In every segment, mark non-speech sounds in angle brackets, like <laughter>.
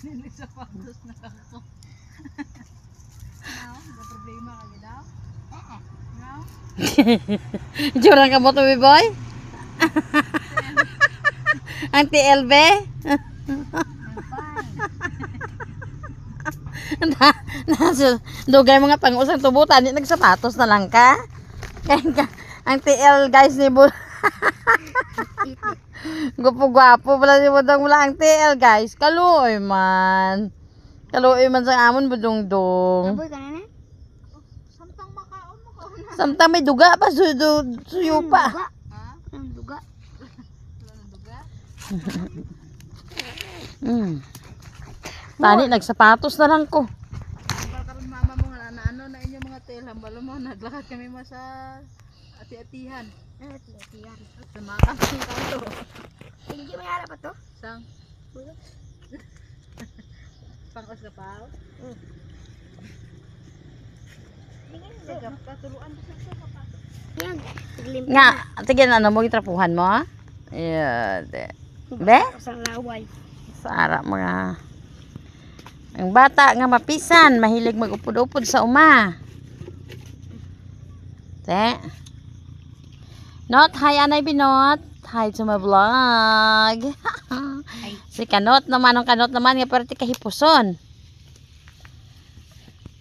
Manilig sa patos na ako. Now, may problema ka daw? Oo. Now, <laughs> Jurang ka mo to, boy? <laughs> Ang TLB? <laughs> na, nasa, dugay mga pang-usang tubutan, nagsapatos na lang ka. Ang TL guys ni Bu. Gupo-gwapo pala si Budong mula ang TL guys. Kaluoy man. Kaluoy man sa amon budong-dong. Boy, ka na na? samtang makaon mo ka. Samtang may duga pa, suyo, suyo pa. Duga. Ha? Ang duga. Wala na duga? Mm. Tani, nagsapatos na lang ko. Karon mama mo nga na ano na inyong mga tel. Hambal mo, naglakad kami mo sa ati-atihan. Ito? Tiyan. Sa mga kambing kanto. Hindi may harap pa to? Sang? <laughs> Pangos ka pa? Sa. Yan. Tiglim. Nga, tigyan ano mo, itrapuhan mo, ha? Yeah. Be? Isang laway. Sara mga... Ang bata nga mapisan, mahilig mag-upod-upod sa uma. Te. Not, hi Anay Binot. Hi to my vlog. <laughs> si Kanot naman, ang Kanot naman, nga pero ti kahipuson.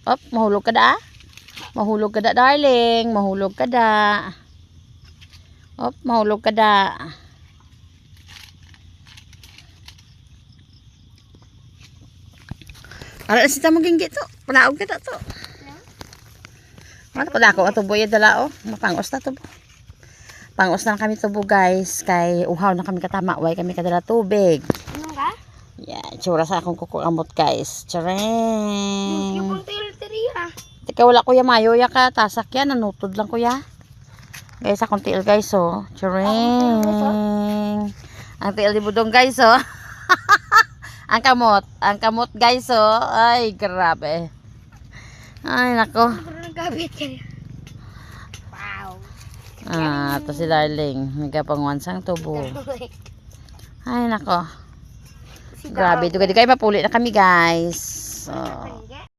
Op, mahulog ka da? Mahulog ka da, darling. Mahulog ka da. Op, mahulog ka da. Ara si tamo ginggi to. Panaog kita to. Ano pala ako atubo ya dala oh. Mapangos na to. Pangos na kami tubo guys. Kay uhaw na kami katama. Way kami kadala tubig. Ano ka? Yeah, tsura sa akong kukuamot guys. Yung Tsareng. pang tilteriya. Teka wala kuya mayo ya ka. Tasak yan. Nanutod lang kuya. Guys, akong tiil guys oh. Tsareng. Ang tiil di budong guys oh. <laughs> ang kamot. Ang kamot guys oh. Ay, grabe. Ay, nako. Pero nagkabit ka. Ah, to si darling. Nagkapangwansang tubo. <laughs> Ay, nako. Si Grabe. Kayo mapuli na kami guys. So,